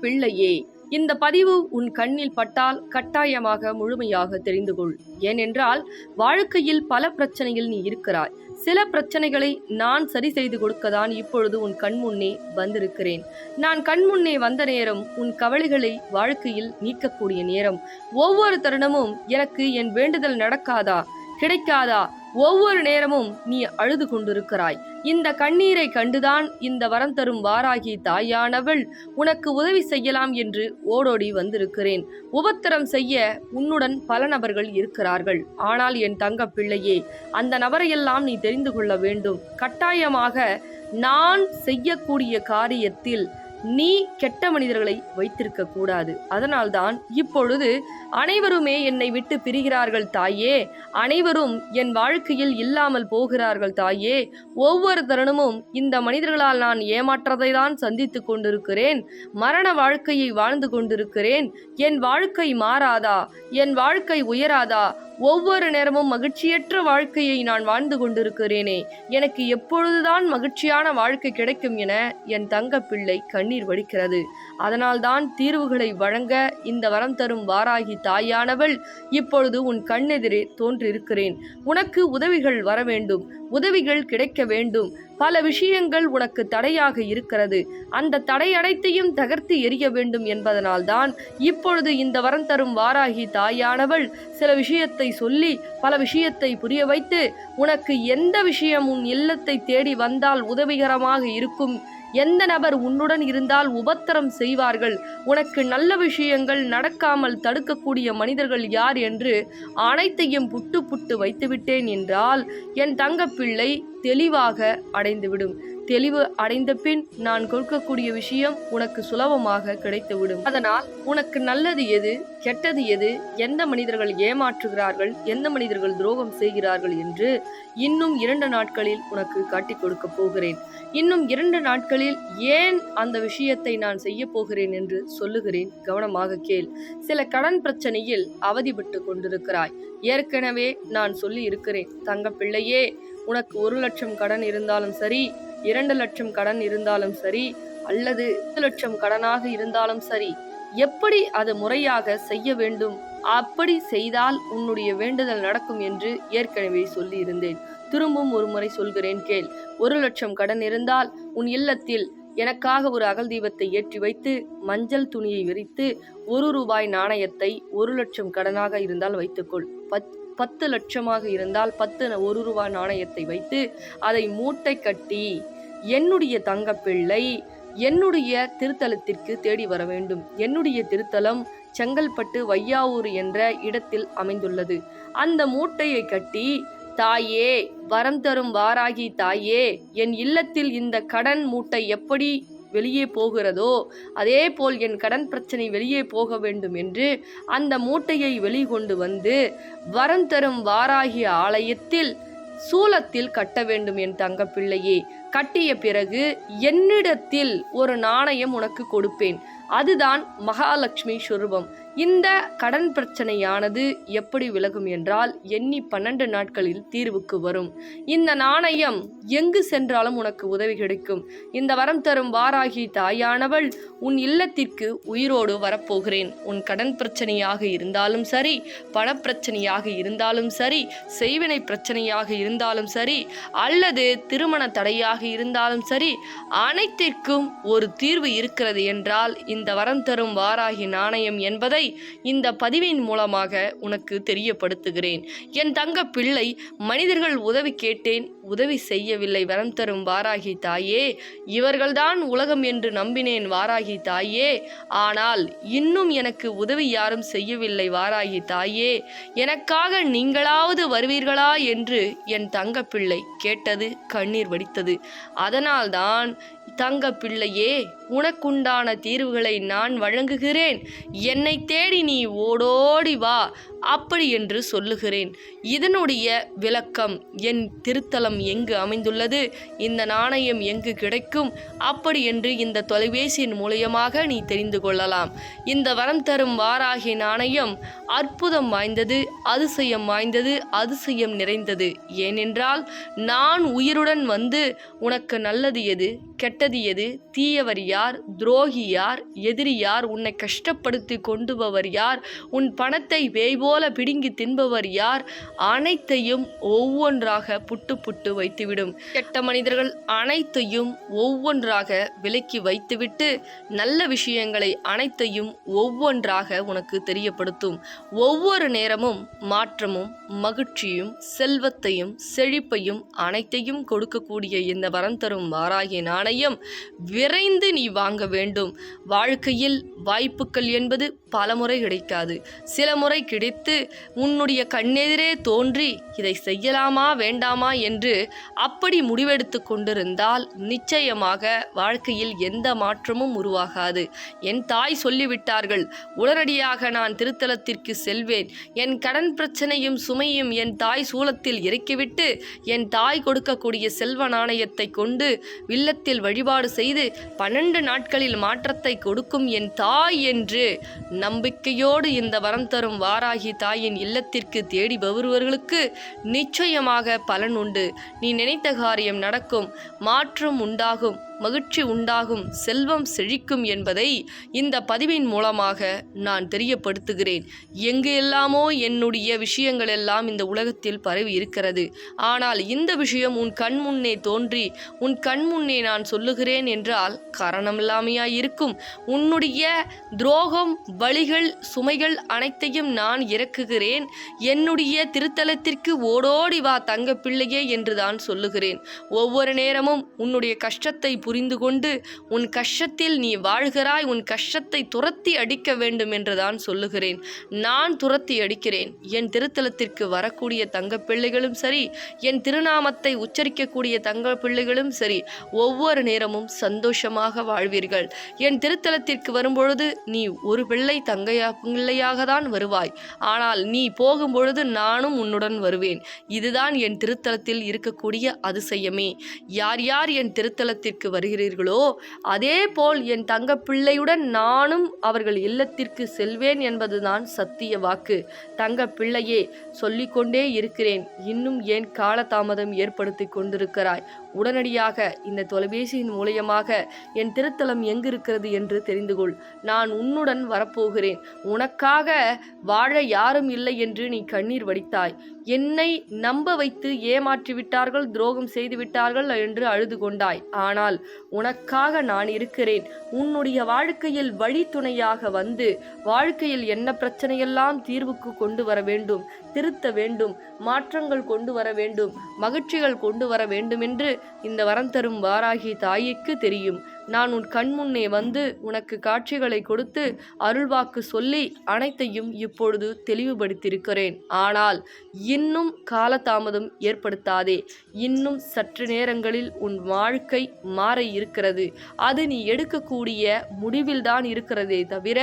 பிள்ளையே இந்த பதிவு உன் கண்ணில் பட்டால் கட்டாயமாக முழுமையாக தெரிந்து கொள். ஏனென்றால் வாழ்க்கையில் பல பிரச்சனையில் நீ இருக்கிறாய். சில பிரச்சனைகளை நான் சரி செய்து கொடுக்கதான் இப்பொழுது உன் கண்முன்னே வந்திருக்கிறேன். நான் கண்முன்னே வந்த நேரம் உன் கவலைகளை வாழ்க்கையில் நீக்கக்கூடிய நேரம். ஒவ்வொரு தருணமும் எனக்கு என் வேண்டுதல் நடக்காதா? கிடைக்காதா? ஒவ்வொரு நேரமும் நீ அழுது கொண்டிருக்கிறாய். இந்த கண்ணீரை கண்டுதான் இந்த வரம் தரும் வாராகி தாயானவள் உனக்கு உதவி செய்யலாம் என்று ஓடோடி வந்திருக்கிறேன். உபத்திரம் செய்ய உன்னுடன் பல நபர்கள் இருக்கிறார்கள். ஆனால் என் தங்க பிள்ளையே அந்த நபரையெல்லாம் நீ தெரிந்து கொள்ள வேண்டும். கட்டாயமாக நான் செய்யக்கூடிய காரியத்தில் நீ கெட்ட மனிதர்களை வைத்திருக்க கூடாது. அதனால்தான் இப்பொழுது அனைவருமே என்னை விட்டு பிரிகிறார்கள் தாயே. அனைவரும் என் வாழ்க்கையில் இல்லாமல் போகிறார்கள் தாயே. ஒவ்வொரு தருணமும் இந்த மனிதர்களால் நான் ஏமாற்றத்தை தான் சந்தித்து கொண்டிருக்கிறேன். மரண வாழ்க்கையை வாழ்ந்து கொண்டிருக்கிறேன். என் வாழ்க்கை மாறாதா? என் வாழ்க்கை உயராதா? ஒவ்வொரு நேரமும் மகிழ்ச்சியற்ற வாழ்க்கையை நான் வாழ்ந்து கொண்டிருக்கிறேனே. எனக்கு எப்பொழுதுதான் மகிழ்ச்சியான வாழ்க்கை கிடைக்கும் என என் தங்கப்பிள்ளை பிள்ளை கண்ணீர் வடிக்கிறது. அதனால்தான் தீர்வுகளை வழங்க இந்த வரம் தரும் வாராகி தாயானவள் இப்பொழுது உன் கண்ணெதிரே தோன்றிருக்கிறேன். உனக்கு உதவிகள் வர வேண்டும் உதவிகள் கிடைக்க வேண்டும். பல விஷயங்கள் உனக்கு தடையாக இருக்கிறது. அந்த தடை அனைத்தையும் தகர்த்து எரிய வேண்டும் என்பதனால்தான் இப்பொழுது இந்த வரம் தரும் வாராகி தாயானவள் சில விஷயத்தை சொல்லி பல விஷயத்தை புரிய வைத்து உனக்கு எந்த விஷயம் உன் இல்லத்தை தேடி வந்தால் உதவிகரமாக இருக்கும் எந்த நபர் உன்னுடன் இருந்தால் உபத்திரம் செய்வார்கள்? உனக்கு நல்ல விஷயங்கள் நடக்காமல் தடுக்கக்கூடிய மனிதர்கள் யார் என்று அனைத்தையும் புட்டு புட்டு வைத்துவிட்டேன் என்றால் என் தங்கப்பிள்ளை தெளிவாக அடைந்துவிடும். தெளிவு அடைந்த பின் நான் கொடுக்கக்கூடிய விஷயம் உனக்கு சுலபமாக கிடைத்துவிடும். அதனால் உனக்கு நல்லது எது கெட்டது எது எந்த மனிதர்கள் ஏமாற்றுகிறார்கள் எந்த மனிதர்கள் துரோகம் செய்கிறார்கள் என்று இன்னும் இரண்டு நாட்களில் உனக்கு காட்டிக் கொடுக்க போகிறேன். இன்னும் இரண்டு நாட்களில் ஏன் அந்த விஷயத்தை நான் செய்ய போகிறேன் என்று சொல்லுகிறேன் கவனமாக கேள். சில கடன் பிரச்சனையில் அவதிப்பட்டு கொண்டிருக்கிறாய். ஏற்கனவே நான் சொல்லி இருக்கிறேன் தங்க பிள்ளையே உனக்கு ஒரு லட்சம் கடன் இருந்தாலும் சரி இரண்டு லட்சம் கடன் இருந்தாலும் சரி அல்லது பத்து லட்சம் கடனாக இருந்தாலும் சரி எப்படி அது முறையாக செய்ய வேண்டும்? அப்படி செய்தால் உன்னுடைய வேண்டுதல் நடக்கும் என்று ஏற்கனவே சொல்லி இருந்தேன் திரும்பவும் ஒரு முறை சொல்கிறேன் கேள். ஒரு லட்சம் கடன் இருந்தால் உன் இல்லத்தில் எனக்காக ஒரு அகல் தீபத்தை ஏற்றி வைத்து மஞ்சள் துணியை விரித்து ஒரு ரூபாய் நாணயத்தை ஒரு லட்சம் கடனாக இருந்தால் வைத்துக்கொள். பத் பத்து லட்சமாக இருந்தால் பத்து ஒரு ரூபாய் நாணயத்தை வைத்து அதை மூட்டை கட்டி என்னுடைய தங்கப்பிள்ளை என்னுடைய திருத்தலத்திற்கு தேடி வர வேண்டும். என்னுடைய திருத்தலம் செங்கல்பட்டு வையாவூர் என்ற இடத்தில் அமைந்துள்ளது. அந்த மூட்டையை கட்டி தாயே வரம் தரும் வாராகி தாயே என் இல்லத்தில் இந்த கடன் மூட்டை எப்படி வெளியே போகிறதோ அதே போல் என் கடன் பிரச்சனை வெளியே போக வேண்டும் என்று அந்த மூட்டையை வெளிக்கொண்டு வந்து வரம் தரும் வாராகி ஆலயத்தில் சூலத்தில் கட்ட வேண்டும் என் தங்கப்பிள்ளையே. கட்டிய பிறகு என்னிடத்தில் ஒரு நாணயம் உனக்கு கொடுப்பேன். அதுதான் மகாலட்சுமி சுரூபம். இந்த கடன் பிரச்சனையானது எப்படி விலகும் என்றால் எண்ணி பன்னெண்டு நாட்களில் தீர்வுக்கு வரும். இந்த நாணயம் எங்கு சென்றாலும் உனக்கு உதவி கிடைக்கும். இந்த வரம் தரும் வாராகி தாயானவள் உன் இல்லத்திற்கு உயிரோடு வரப்போகிறேன். உன் கடன் பிரச்சனையாக இருந்தாலும் சரி பணப்பிரச்சனையாக இருந்தாலும் சரி செய்வினை பிரச்சனையாக இருந்தாலும் சரி அல்லது திருமண தடையாக இருந்தாலும் சரி அனைத்திற்கும் ஒரு தீர்வு இருக்கிறது என்றால் இந்த வரம் தரும் வாராகி நாணயம் என்பதை இந்த பதிவின் மூலமாக உனக்கு தெரியப்படுத்துகிறேன். என் தங்க பிள்ளை மனிதர்கள் உதவி கேட்டேன் உதவி செய்யவில்லை வரம் தரும் வாராகி தாயே. இவர்கள்தான் உலகம் என்று நம்பினேன் வாராகி தாயே. ஆனால் இன்னும் எனக்கு உதவி யாரும் செய்யவில்லை வாராகி தாயே. எனக்காக நீங்களாவது வருவீர்களா என்று என் தங்க பிள்ளை கேட்டது கண்ணீர் வடித்தது. அதனால்தான் தங்க பிள்ளையே உனக்குண்டான தீர்வுகளை நான் வழங்குகிறேன். என்னை தேடி நீ ஓடோடி வா அப்படி என்று சொல்லுகிறேன். இதனுடைய விளக்கம் என் திருத்தலம் எங்கு அமைந்துள்ளது? இந்த நாணயம் எங்கு கிடைக்கும்? அப்படி என்று இந்த தொலைபேசியின் மூலியமாக நீ தெரிந்து கொள்ளலாம். இந்த வரம் தரும் வாராகி நாணயம் அற்புதம் வாய்ந்தது அதிசயம் வாய்ந்தது அதிசயம் நிறைந்தது. ஏனென்றால் நான் உயிருடன் வந்து உனக்கு நல்லது எது? கெட்டது எது? தீயவர் யார்? துரோகி யார்? எதிரி யார்? உன்னை கஷ்டப்படுத்தி கொண்டுபவர் யார்? உன் பணத்தை வேய் போல பிடுங்கி தின்பவர் யார்? அனைத்தையும் ஒவ்வொன்றாக புட்டு புட்டு வைத்துவிடும். கெட்ட மனிதர்கள் அனைத்தையும் ஒவ்வொன்றாக விலக்கி வைத்துவிட்டு நல்ல விஷயங்களை அனைத்தையும் ஒவ்வொன்றாக உனக்கு தெரியப்படுத்தும். ஒவ்வொரு நேரமும் மாற்றமும் மகிழ்ச்சியும் செல்வத்தையும் செழிப்பையும் அனைத்தையும் கொடுக்கக்கூடிய இந்த வரம் தரும் வாராகி நாணயம் விரைந்து நீ வாங்க வேண்டும். வாழ்க்கையில் வாய்ப்புகள் என்பது பலமுறை கிடைக்காது. சில முறை கிடைத்து உன்னுடைய கண்ணெதிரே தோன்றி இதை செய்யலாமா வேண்டாமா என்று அப்படி முடிவெடுத்து கொண்டிருந்தால் நிச்சயமாக வாழ்க்கையில் எந்த மாற்றமும் உருவாகாது. என் தாய் சொல்லிவிட்டார்கள் உடனடியாக நான் திருத்தலத்திற்கு செல்வேன். என் கடன் பிரச்சனையும் சுமையும் என் தாய் சூலத்தில் இறக்கிவிட்டு என் தாய் கொடுக்கக்கூடிய செல்வ நாணயத்தை கொண்டு வில்லத்தில் வழிபாடு செய்து பன்னெண்டு நாட்களில் மாற்றத்தை கொடுக்கும் என் தாய் என்று நம்பிக்கையோடு இந்த வரம் தரும் வாராகி தாயின் இல்லத்திற்கு தேடி வருபவர்களுக்கு நிச்சயமாக பலன் உண்டு. நீ நினைத்த காரியம் நடக்கும் மாற்றம் உண்டாகும். மகிழ்ச்சி உண்டாகும் செல்வம் செழிக்கும் என்பதை இந்த பதிவின் மூலமாக நான் தெரியப்படுத்துகிறேன். எங்கு எல்லாமோ என்னுடைய விஷயங்கள் எல்லாம் இந்த உலகத்தில் பரவி இருக்கிறது. ஆனால் இந்த விஷயம் உன் கண் முன்னே தோன்றி உன் கண் முன்னே நான் சொல்லுகிறேன் என்றால் காரணமில்லாமையா இருக்கும். உன்னுடைய துரோகம் வழிகள் சுமைகள் அனைத்தையும் நான் இறக்குகிறேன். என்னுடைய திருத்தலத்திற்கு ஓடோடி வா தங்க பிள்ளையே என்று தான் சொல்லுகிறேன். ஒவ்வொரு நேரமும் உன்னுடைய கஷ்டத்தை புரிந்து கொண்டு உன் கஷ்டத்தில் நீ வாழ்கிறாய் உன் கஷ்டத்தை துரத்தி அடிக்க வேண்டும் என்றுதான் சொல்லுகிறேன். நான் துரத்தி அடிக்கிறேன். என் திருத்தலத்திற்கு வரக்கூடிய தங்க பிள்ளைகளும் சரி என் திருநாமத்தை உச்சரிக்கக்கூடிய தங்க பிள்ளைகளும் சரி ஒவ்வொரு நேரமும் சந்தோஷமாக வாழ்வீர்கள். என் திருத்தலத்திற்கு வரும்பொழுது நீ ஒரு பிள்ளை தங்கையா பிள்ளையாக தான் வருவாய். ஆனால் நீ போகும்பொழுது நானும் உன்னுடன் வருவேன். இதுதான் என் திருத்தலத்தில் இருக்கக்கூடிய அதிசயமே. யார் யார் என் திருத்தலத்திற்கு வருகிறீர்களோ அதே போல் என் தங்க பிள்ளையுடன் நானும் அவர்கள் இல்லத்திற்கு செல்வேன் என்பதுதான் சத்திய வாக்கு. தங்க பிள்ளையே சொல்லிக்கொண்டே இருக்கிறேன். இன்னும் ஏன் காலதாமதம் ஏற்படுத்தி கொண்டிருக்கிறாய்? உடனடியாக இந்த தொலைபேசியின் மூலியமாக என் திருத்தலம் எங்கு இருக்கிறது என்று தெரிந்து கொள். நான் உன்னுடன் வரப்போகிறேன். உனக்காக வாழ யாரும் இல்லை என்று நீ கண்ணீர் வடித்தாய். என்னை நம்ப வைத்து ஏமாற்றி விட்டார்கள் துரோகம் செய்து விட்டார்கள் என்று அழுது கொண்டாய். ஆனால் உனக்காக நான் இருக்கிறேன். உன்னுடைய வாழ்க்கையில் வழித்துணையாக வந்து வாழ்க்கையில் என்ன பிரச்சனையெல்லாம் தீர்வுக்கு கொண்டு வர வேண்டும் திருத்த வேண்டும் மாற்றங்கள் கொண்டு வர வேண்டும் மகிழ்ச்சிகள் கொண்டு வர வேண்டும் என்று இந்த வரம் தரும் வாராகி தாய்க்கு தெரியும். நான் உன் கண்முன்னே வந்து உனக்கு காட்சிகளை கொடுத்து அருள்வாக்கு சொல்லி அனைத்தையும் இப்பொழுது தெளிவுபடுத்தியிருக்கிறேன். ஆனால் இன்னும் காலதாமதம் ஏற்படுத்தாதே. இன்னும் சற்று நேரங்களில் உன் வாழ்க்கை மாற இருக்கிறது. அது நீ எடுக்கக்கூடிய முடிவில்தான் இருக்கிறதே தவிர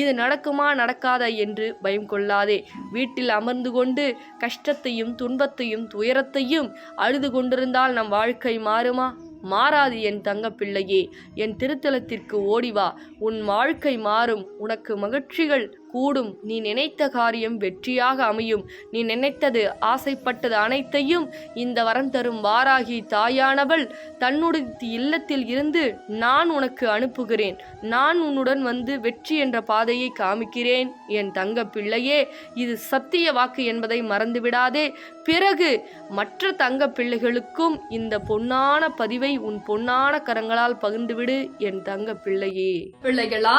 இது நடக்குமா நடக்காதா என்று பயம் கொள்ளாதே. வீட்டில் அமர்ந்து கொண்டு கஷ்டத்தையும் துன்பத்தையும் துயரத்தையும் அழுது கொண்டிருந்தால் நம் வாழ்க்கை மாறுமா? மாறாது என் தங்க பிள்ளையே என் திருத்தலத்திற்கு ஓடிவா. உன் வாழ்க்கை மாறும். உனக்கு மகிழ்ச்சிகள் கூடும். நீ நினைத்த காரியம் வெற்றியாக அமையும். நீ நினைத்தது ஆசைப்பட்டது அனைத்தையும் இந்த வரம் தரும் வாராகி தாயானவள் தன்னுடைய இல்லத்தில் இருந்து நான் உனக்கு அனுப்புகிறேன். நான் உன்னுடன் வந்து வெற்றி என்ற பாதையை காமிக்கிறேன். என் தங்க பிள்ளையே இது சத்திய வாக்கு என்பதை மறந்துவிடாதே. பிறகு மற்ற தங்க பிள்ளைகளுக்கும் இந்த பொன்னான பதிவை உன் பொன்னான கரங்களால் பகிர்ந்துவிடு என் தங்க பிள்ளையே. பிள்ளைகளா